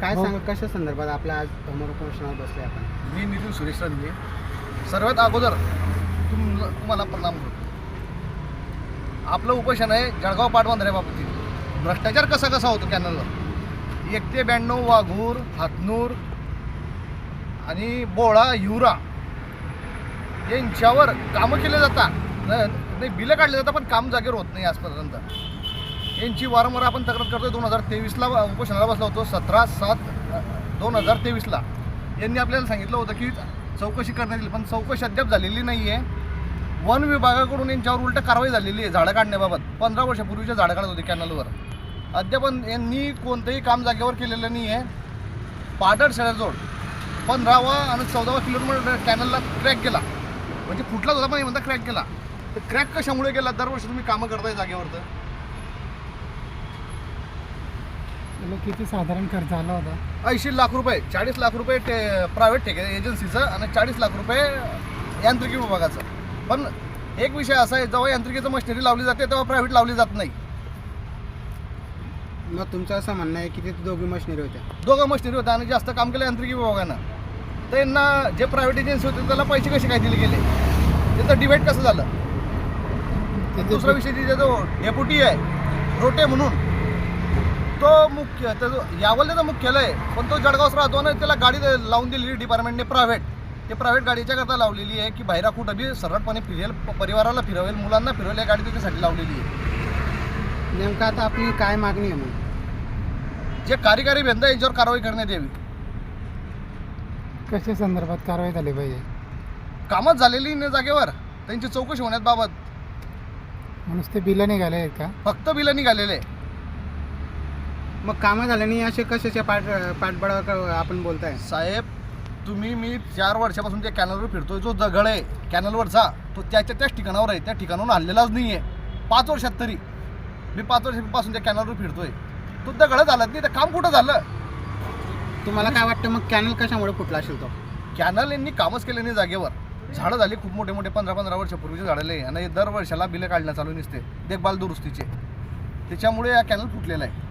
काय सांग कशा संदर्भात आपल्या आज धर्मरोपण बसले आपण? मी नितीन सुरेश रांगे सर्वात अगोदर तुम तुम्हाला प्रणाम करतो. आपलं उपोषण आहे जळगाव पाटबंधाऱ्याबाबतीत भ्रष्टाचार कसा कसा होतो कॅनलला एक ते ब्याण्णव वाघूर हातनूर आणि बोळा युरा यांच्यावर कामं केले जातात. न- नाही बिलं काढले जातात पण काम जागेवर होत नाही आजपर्यंत. यांची वारंवार आपण तक्रार करतोय दोन हजार तेवीसला उपोषणाला बसला होतो सतरा सात दोन हजार तेवीसला. यांनी आपल्याला सांगितलं होतं की चौकशी करण्यात येईल पण चौकशी अद्याप झालेली नाही आहे वन विभागाकडून यांच्यावर उलट कारवाई झालेली आहे झाडं काढण्याबाबत. पंधरा वर्षापूर्वीचे झाडं काढत होते कॅनलवर. अद्याप यांनी कोणतंही काम जागेवर केलेलं नाही आहे पाडर शेळ्याजवळ पंधरावा आणि चौदावा किलोमीटर कॅनलला क्रॅक केला म्हणजे कुठला होता पण म्हणता क्रॅक केला तर क्रॅक कशामुळे गेला? दरवर्षी तुम्ही कामं करताय जागेवर तर. त्याला किती साधारण खर्च आला होता? ऐंशी लाख रुपये चाळीस लाख रुपये ते प्रायव्हेट ठेके एजन्सीचं आणि चाळीस लाख रुपये यांत्रिकी विभागाचं. पण एक विषय असा आहे जेव्हा यांत्रिकीचं मशिनरी लावली जाते तेव्हा प्रायव्हेट लावली जात नाही. मग तुमचं असं म्हणणं आहे की तिथे दोघी मशिनरी होत्या. दोघं मशिनरी होत्या आणि जास्त काम केलं यांत्रिकी विभागानं. तर यांना जे प्रायव्हेट एजन्सी होते त्याला पैसे कसे काय दिले गेले? त्याचं डिबेट कसं झालं? दुसरा विषय तिथे जो डेप्युटी आहे रोटे म्हणून तो मुख्य त्याचा यावल्याचा मुख्यालय आहे पण तो जळगावच राहतो आणि त्याला गाडी लावून दिलेली डिपार्टमेंटने प्रायव्हेट ते प्रायव्हेट गाडीच्या करता लावलेली आहे की बाहेर कुठं बी सरळपणे फिरेल परिवाराला फिरवेल मुलांना फिरवेल या गाडी त्याच्यासाठी लावलेली आहे. नेमकं आता आपली काय मागणी आहे मग? जे कार्यकारी भेंदा यांच्यावर कारवाई करण्यात यावी. कशा संदर्भात कारवाई झाली पाहिजे? कामच झालेली नाही जागेवर त्यांची चौकशी होण्यात बाबत नुसते बिलं निघाले आहेत का? फक्त बिलं निघालेले. मग कामं झाले नाही असे कशाच्या पाठ पाठबळावर आपण बोलताय? साहेब तुम्ही मी चार वर्षापासून त्या कॅनलवर फिरतोय. जो दगड आहे कॅनलवरचा तो त्याच्या त्याच ठिकाणावर आहे. त्या ठिकाणाहून हल्लेलाच नाही आहे पाच वर्षात तरी. मी पाच वर्षापासून त्या कॅनलवर फिरतोय. तो दगड झाला नाही तर काम कुठं झालं? तुम्हाला काय वाटतं मग कॅनल कशामुळे फुटला असेल तो? कॅनल यांनी कामच केले नाही जागेवर. झाडं झाली खूप मोठे मोठे पंधरा पंधरा वर्षापूर्वीचे झाडले आणि दर वर्षाला बिलं काढण्यात चालू नसते. देखभाल दुरुस्तीचे. त्याच्यामुळे या कॅनल फुटलेला आहे.